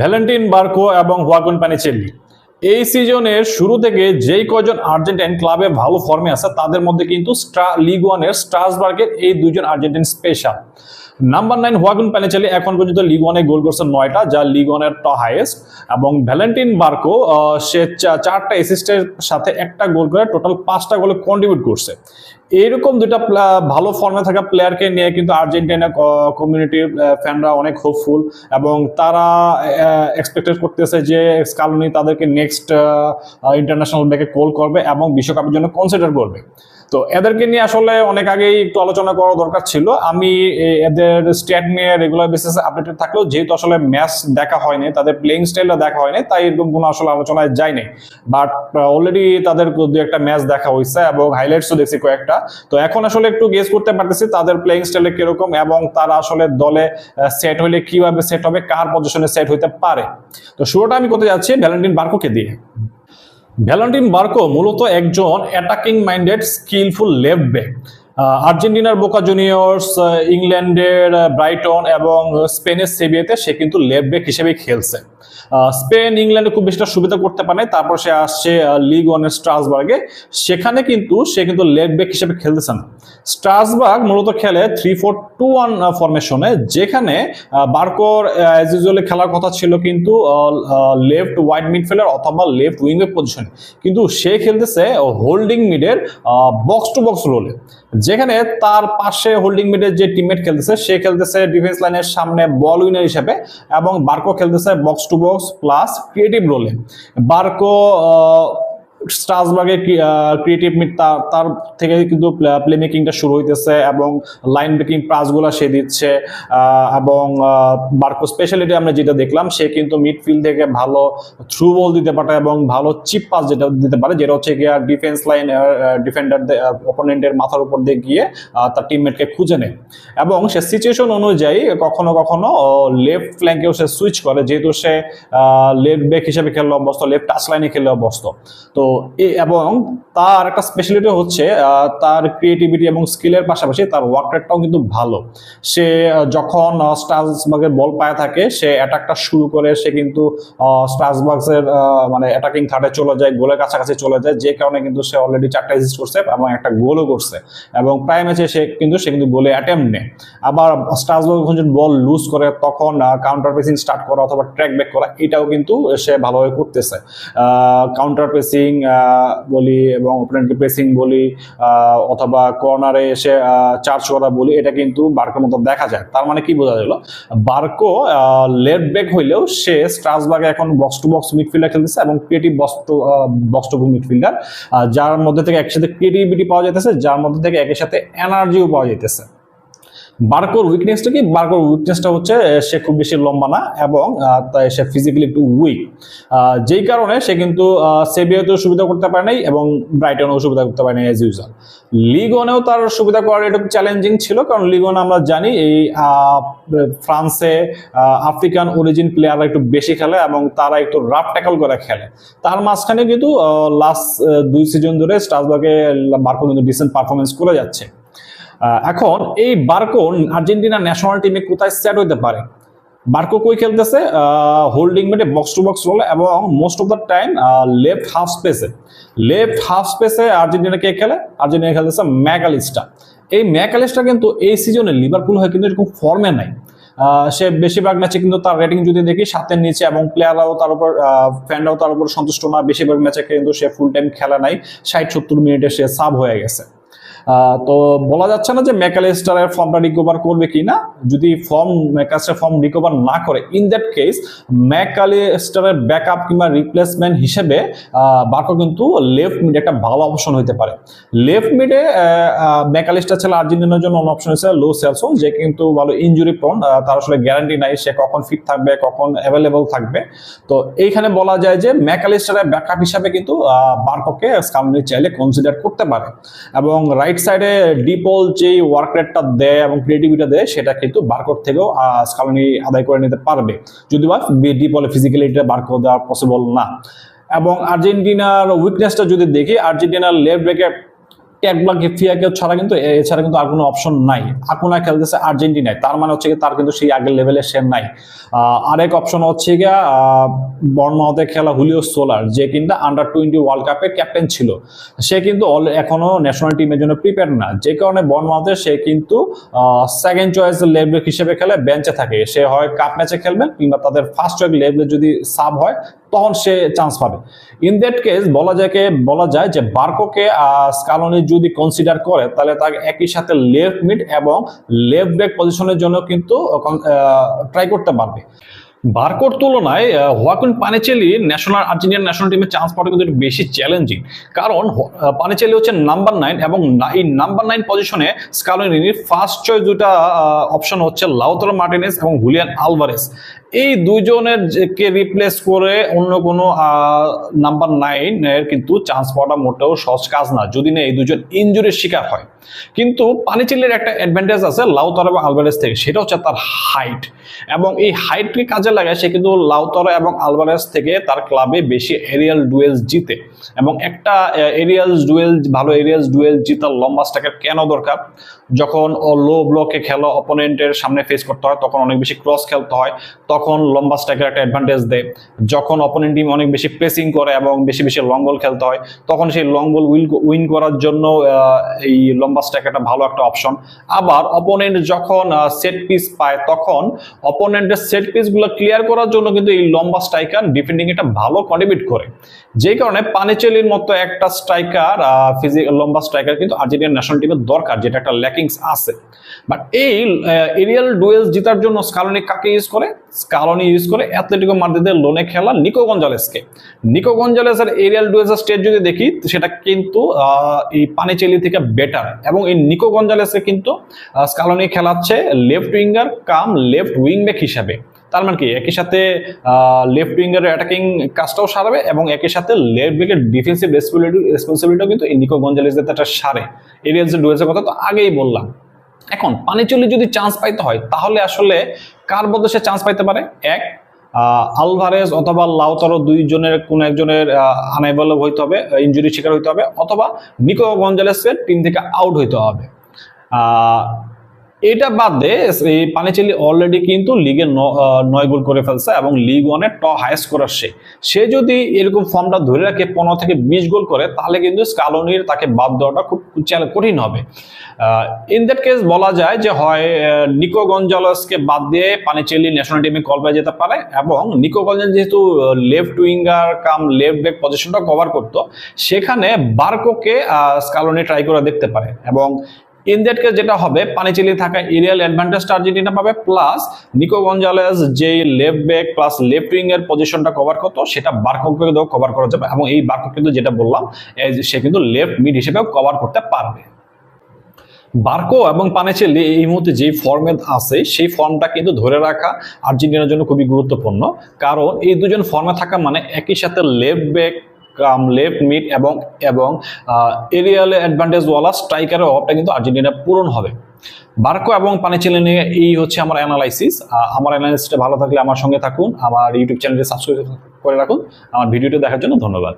Valentin, Barco এবং ওয়াগন Panichelli এই সিজনের শুরু থেকে যেই কজন আর্জেন্টাইন ক্লাবে ভালো ফর্মে আছে, তাদের মধ্যে কিন্তু স্ট্রা লিগ ওয়ানের স্ট্রাসবার্গের এই দুজন আর্জেন্টাইন স্পেশাল নাম্বার নাইন ওয়াগন প্যানেচেলি এখন পর্যন্ত লিগ ওয়ানে গোল করছে নয়টা, যা লিগ ওয়ানের ট হাইয়েস্ট এবং ভ্যালেন্টিন বার্কো সে চারটা অ্যাসিস্টের সাথে একটা গোল করে টোটাল পাঁচটা গোলে কন্ট্রিবিউট করছে। এইরকম দুটা ভালো ফর্মে থাকা প্লেয়ারকে নিয়ে কিন্তু আর্জেন্টিনা কমিউনিটির ফ্যানরা অনেক হোপফুল এবং তারা এক্সপেক্টেড করতেছে যে স্কালনি তাদেরকে নেক্সট ইন্টারন্যাশনাল ব্যাকে কল করবে এবং বিশ্বকাপের জন্য কনসিডার করবে। তো এদেরকে নিয়ে আসলে অনেক আগেই একটু আলোচনা করা দরকার ছিল। আমি এদের স্ট্যাট নিয়ে রেগুলার বেসিসে আপডেটেড থাকলেও যেহেতু আসলে ম্যাচ দেখা হয়নি, তাদের প্লেইং স্টাইলটা দেখা হয়নি, তাই এরকম কোনো আসলে আলোচনায় যায়নি। বাট অলরেডি তাদের দু একটা ম্যাচ দেখা হয়েছে এবং হাইলাইটসও দেখছি কয়েকটা। তো এখন আসলে একটু গেস করতে পারতেছি তাদের প্লেইং স্টাইলে কীরকম এবং তারা আসলে দলে সেট হইলে কীভাবে সেট হবে, কার পজিশনে সেট হইতে পারে। তো শুরুটা আমি করতে যাচ্ছি ভ্যালেন্টিন বার্কোকে দিয়ে। ভ্যালেন্টিন বার্কো মূলত একজন attacking minded skillful left back আর্জেন্টিনার বোকা জুনিয়র্স ইংল্যান্ডের ব্রাইটন এবং স্পেনের সেভিয়াতে সে কিন্তু লেফট ব্যাক হিসেবে খেলছে। স্পেন ইংল্যান্ডে খুব বেশিটা সুবিধা করতে পারে তারপর সে আসছে লিগ ওয়ানের স্ট্রাসবার্গে। সেখানে কিন্তু সে কিন্তু লেফট ব্যাক হিসেবে খেলতেছে না। স্ট্রাসবার্গ মূলত খেলে থ্রি ফোর টু ওয়ান ফরমেশনে যেখানে বার্কোর অ্যাজ ইউজুয়ালি খেলার কথা ছিল কিন্তু লেফট ওয়াইড মিডফিল্ডার অথবা লেফট উইঙ্গের পজিশনে কিন্তু সে খেলতেছে হোল্ডিং মিডের বক্স টু বক্স রোলে যেখানে তার পাশে হোল্ডিং মিডের যে টিমমেট খেলতেছে, সে খেলতেছে ডিফেন্স লাইনের সামনে বল উইনার হিসেবে এবং বার্কো খেলতেছে box to box plus creative রোলে Barco স্ট্রাসবার্গের ক্রিয়েটিভ মিড তার থেকে কিন্তু প্লে মেকিংটা শুরু হইতেছে এবং লাইন ব্রেকিং পাসগুলো সে দিচ্ছে এবং বার্কো স্পেশালিটি আমরা যেটা দেখলাম, সে কিন্তু মিডফিল্ড থেকে ভালো থ্রু বল দিতে পারে এবং ভালো চিপ পাস যেটা দিতে পারে, যেটা হচ্ছে গিয়ে ডিফেন্স লাইন ডিফেন্ডার অপোনেন্টের মাথার উপর দিয়ে গিয়ে তার টিমমেটকে খুঁজে নেয়। এবং সে সিচুয়েশন অনুযায়ী কখনো কখনো লেফট ফ্ল্যাঙ্কেও সে সুইচ করে, যেহেতু সে লেফট ব্যাক হিসেবে খেললে অভ্যস্ত লেফট টাচ লাইনে খেললে অভ্যস্ত। তো এবং তার একটা স্পেশালিটি হচ্ছে তার ক্রিয়েটিভিটি এবং স্কিলের পাশাপাশি তার ওয়ার্ক রেটটাও কিন্তু ভালো। সে যখন স্টার্সবার্গের বল পায়ে থাকে, সে অ্যাটাকটা শুরু করে, সে কিন্তু স্টার্সবার্গের মানে অ্যাটাকিং থার্ডে চলে যায়, গোলের কাছাকাছি চলে যায়, যে কারণে কিন্তু সে অলরেডি চারটা এসিস্ট করছে এবং একটা গোলও করছে। এবং প্রায় ম্যাচে সে কিন্তু সে কিন্তু গোলে অ্যাটেম্প নেয়। আবার স্টার্সবার্গ যখন বল লুজ করে, তখন কাউন্টার পেসিং স্টার্ট করা অথবা ট্র্যাক ব্যাক করা, এটাও কিন্তু সে ভালোভাবে করতেছে। কাউন্টার প্রেসিং বলি এবং অপোনেন্টকে প্রেসিং বলি অথবা কর্নারে এসে চার্জ করা বলি, এটা কিন্তু বার্কোর মতো দেখা যায়। তার মানে কি বোঝা গেল? বার্কো লেফট ব্যাক হইলেও সে স্ট্রাসবার্গে এখন বক্স টু বক্স মিডফিল্ডার খেলতেছে এবং creative box to box to midfielder যার মধ্যে থেকে একসাথে ক্রিয়েটিভিটি পাওয়া যাইতেছে, যার মধ্যে থেকে একই সাথে এনার্জিও পাওয়া যাইতেছে। বার্কোর উইকনেসটা কি? বার্কোর উইকনেসটা হচ্ছে, সে খুব বেশি লম্বা না এবং তাই সে ফিজিক্যালি একটু উইক যেই কারণে সে কিন্তু সেভিয়াতেও সুবিধা করতে পারে নাই এবং ব্রাইটনেও সুবিধা করতে পারে নাই এজ ইউজাল লিগ ওয়ানেও তার সুবিধা করার একটু চ্যালেঞ্জিং ছিল, কারণ লিগ ওয়ান আমরা জানি এই ফ্রান্সে আফ্রিকান অরিজিন প্লেয়াররা একটু বেশি খেলে এবং তারা একটু রাফ ট্যাকল করে খেলে। তার মাঝখানে কিন্তু লাস্ট দুই সিজন ধরে স্ট্রাসবার্গে বার্কো কিন্তু ডিসেন্ট পারফরমেন্স করে যাচ্ছে। এখন এই বার্কো আর্জেন্টিনা ন্যাশনাল টিমে কোথায় সেট হইতে পারে? বার্কো কই খেলতেছে? হোল্ডিং মিডে বক্স টু বক্স রোলে এবং most of the time left half স্পেসে লেফট হাফ স্পেসে আর্জেন্টিনা কে খেলে? আর্জেন্টিনা খেলতেছে ম্যাকালিস্টা। এই ম্যাকালিস্টা কিন্তু এই সিজনে লিভারপুল হয়ে কিন্তু এরকম ফর্মে নাই। সে বেশিরভাগ ম্যাচে কিন্তু তার রেটিং যদি দেখি, সাতের নিচে এবং প্লেয়াররাও তার উপর ফ্যানরাও তার উপর সন্তুষ্ট না। বেশিরভাগ ম্যাচে কিন্তু সে ফুল টাইম খেলা নাই। ষাট সত্তর মিনিটে সে সাব হয়ে গেছে। তো বলা যাচ্ছে না যে ম্যাকালিস্টারের ফর্মটা রিকভার করবে কি না যদি ফর্ম ম্যাকালিস্টার ফর্ম রিকভার না করে ইন দ্যাট কেস ম্যাকালিস্টারের ব্যাকআপ কিংবা রিপ্লেসমেন্ট হিসেবে বার্কো কিন্তু লেফট মিডে একটা ভালো অপশন হতে পারে। লেফট মিডে ম্যাকালিস্টার ছেলে আর্জেন্টিনার জন্য অন্য অপশন হচ্ছে লো সেলসন, যে কিন্তু ভালো ইঞ্জুরি প্রন তার আসলে গ্যারান্টি নাই সে কখন ফিট থাকবে, কখন অ্যাভেলেবল থাকবে। তো এইখানে বলা যায় যে ম্যাকালিস্টারের ব্যাকআপ হিসাবে কিন্তু বার্কোকে স্কামনি চাইলে কনসিডার করতে পারে। এবং রাইট সাইডে ডিপল যে ওয়ার্ক রেটটা দেয় এবং ক্রিয়েটিভিটা দেয়, সেটা কিন্তু বারকোড থেকেও স্কালনি আদায় করে নিতে পারবে। যদি বা ডিপলে ফিজিক্যালিটিটা বারকোড দেওয়া পসিবল না। এবং আর্জেন্টিনার উইকনেসটা যদি দেখি আর্জেন্টিনার লেফট ব্যাকে ক্যাকবা ফিয়াকে ছাড়া কিন্তু এছাড়া কিন্তু আর কোনো অপশন নাই। আকুনা খেলতেছে আর্জেন্টিনায় তার মানে হচ্ছে কি, তার কিন্তু সেই আগের লেভেলে সে নাই। আরেক অপশন হচ্ছে গিয়া বর্ণমাহতে খেলা হুলিও সোলার যে কিন্তু আন্ডার টোয়েন্টি ওয়ার্ল্ড কাপের ক্যাপ্টেন ছিল। সে কিন্তু এখনও ন্যাশনাল টিমের জন্য প্রিপেয়ার না। যে কারণে বর্ণমাহতে সে কিন্তু সেকেন্ড চয়েস লেভেল হিসেবে খেলে বেঞ্চে থাকে। সে হয় কাপ ম্যাচে খেলবে কিংবা তাদের ফার্স্ট চয়েস লেভেলে যদি সাব হয় তখন সে চান্স পাবে। ইন দ্যাট কেস বলা যায় বলা যায় যে বার্কোকে স্কালনি যদি কনসিডার করে, তাহলে তাকে একই সাথে লেফট মিড এবং লেফট ব্যাক পজিশনের জন্য কিন্তু ট্রাই করতে পারবে। বার্কোর তুলনায় হোয়াকুন পানেচেলি ন্যাশনাল আর্জেন্টিনার ন্যাশনাল টিমে চান্স পাওয়াটা কিন্তু একটু বেশি চ্যালেঞ্জিং কারণ পানেচেলি হচ্ছে নাম্বার নাইন এবং এই নাম্বার নাইন পজিশনে স্কালোনির ফার্স্ট চয়েস দুটা অপশন হচ্ছে লাউতর মার্টিনেস এবং হুলিয়ান আলভারেস এই দুইজনের যে- কে রিপ্লেস করে অন্য কোনো নাম্বার নাইন এর কিন্তু চান্স পাওয়াটা মোটেও সহজ কাজ না, যদি না এই দুজন ইঞ্জুরির শিকার হয়। কিন্তু পানিচিলের একটা অ্যাডভান্টেজ আছে লাউতর এবং আলভারেস থেকে, সেটা হচ্ছে তার হাইট এবং এই হাইটকে কাজে লাগায় সে কিন্তু লাউতর এবং আলভারেস থেকে তার ক্লাবে বেশি এরিয়াল ডুয়েলস জিতে। এবং একটা এরিয়াল ডুয়েল ভালো এরিয়াল ডুয়েল জিতার লম্বা স্ট্রাইকার কেন দরকার? যখন লো ব্লকে খেলা অপোনেন্টের সামনে ফেস করতে হয়, তখন অনেক বেশি ক্রস খেলতে হয়, তখন লম্বা স্ট্রাইকার একটা অ্যাডভান্টেজ দেয়, যখন অপোনেন্ট টিম অনেক বেশি প্রেসিং করে এবং বেশি বেশি লং বল খেলতে হয়, তখন সেই লং বল উইল উইন করার জন্য এই লম্বা স্ট্রাইকারটা ভালো একটা অপশন আবার অপোনেন্ট যখন সেট পিস পায়, তখন অপোনেন্টের সেট পিসগুলো ক্লিয়ার করার জন্য কিন্তু এই লম্বা স্ট্রাইকার ডিফেন্ডিং এটা ভালো কন্ট্রিবিউট করে। যেই কারণে পানিচেলির মতো একটা স্ট্রাইকার ফিজিক লম্বা স্ট্রাইকার কিন্তু আর্জেন্টিনার ন্যাশনাল টিমের দরকার, যেটা একটা ল্যাকিংস আছে। বাট এই এরিয়াল ডুয়েলস জেতার জন্য স্কালনি কাকে ইউজ করে? স্কালনি ইউজ করে অ্যাথলেটিকো মাদ্রিদের লোনে খেলা নিকো গঞ্জালেসকে নিকো গঞ্জালেসের এরিয়াল ডুয়েলসের স্টেট যদি দেখি, সেটা কিন্তু এই পানিচেলি থেকে বেটার এবং এই নিকো গঞ্জালেসকে কিন্তু Scaloni খেলাচ্ছে left winger cum left wing back হিসাবে। তার মানে কি? একই সাথে লেফট উইঙ্গারের অ্যাটাকিং কাজটাও সারাবে এবং একই সাথে লেফট উইকের ডিফেন্সিভ রেসপন্সিবিলিটি রেসপন্সিবিলিটিও কিন্তু এই নিকো গঞ্জালেসদের একটা সারে। এরিয়ালস ডুয়েলসের কথা তো আগেই বললাম। এখন পানিচলি যদি চান্স পাইতে হয়, তাহলে আসলে কার বদলে সে চান্স পাইতে পারে? এক আলভারেজ অথবা লাউতারো দুইজনের কোন একজনের আনাইবল হইতে হবে ইনজুরি শিকার হইতে হবে, অথবা নিকো গঞ্জালেসের টিম থেকে আউট হইতে হবে। এটা বাদ দিয়ে পানিচেলি অলরেডি কিন্তু লিগে নয় গোল করে ফেলছে এবং লিগ ওয়ানের ট হাইয়েস্ট করার সে। সে যদি এরকম ফর্মটা ধরে রাখে, পনেরো থেকে বিশ গোল করে, তাহলে কিন্তু স্কালোনির তাকে বাদ দেওয়াটা খুব কঠিন হবে। ইন দ্যাট কেস বলা যায় যে হয় নিকো গঞ্জালসকে বাদ দিয়ে পানিচেলি ন্যাশনাল টিমে কল পেয়ে যেতে পারে এবং নিকো গঞ্জাল যেহেতু left winger cum left back পজিশনটা কভার করতো, সেখানে বার্কোকে স্কালোনি ট্রাই করে দেখতে পারে এবং ইন দ্যাট কেস যেটা হবে পানিচিলি থাকা এরিয়াল অ্যাডভান্টেজটা আর্জেন্টিনা পাবে প্লাস নিকো গঞ্জালেস যে left back plus left wing এর পজিশনটা কভার করতো, সেটা বার্কোকে কভার করা যাবে। এবং এই বার্কো কিন্তু যেটা বললাম সে কিন্তু লেফট মিড হিসেবেও কভার করতে পারবে। বার্কো এবং পানেচেলি এই মুহূর্তে যে ফর্মে আছে, সেই ফর্মটা কিন্তু ধরে রাখা আর্জেন্টিনার জন্য খুবই গুরুত্বপূর্ণ। কারণ এই দুজন ফর্মে থাকা মানে একই সাথে left back cum left, mid এবং এবং এরিয়াল অ্যাডভান্টেজ ওয়ালা স্ট্রাইকারের অভাবটা কিন্তু আর্জেন্টিনা পূরণ হবে। বার্কো এবং পানিচেলি নিয়ে এই হচ্ছে আমার অ্যানালাইসিস আমার অ্যানালাইসিসটা ভালো থাকলে আমার সঙ্গে থাকুন, আমার ইউটিউব চ্যানেলটি সাবস্ক্রাইব করে রাখুন। আমার ভিডিওটি দেখার জন্য ধন্যবাদ।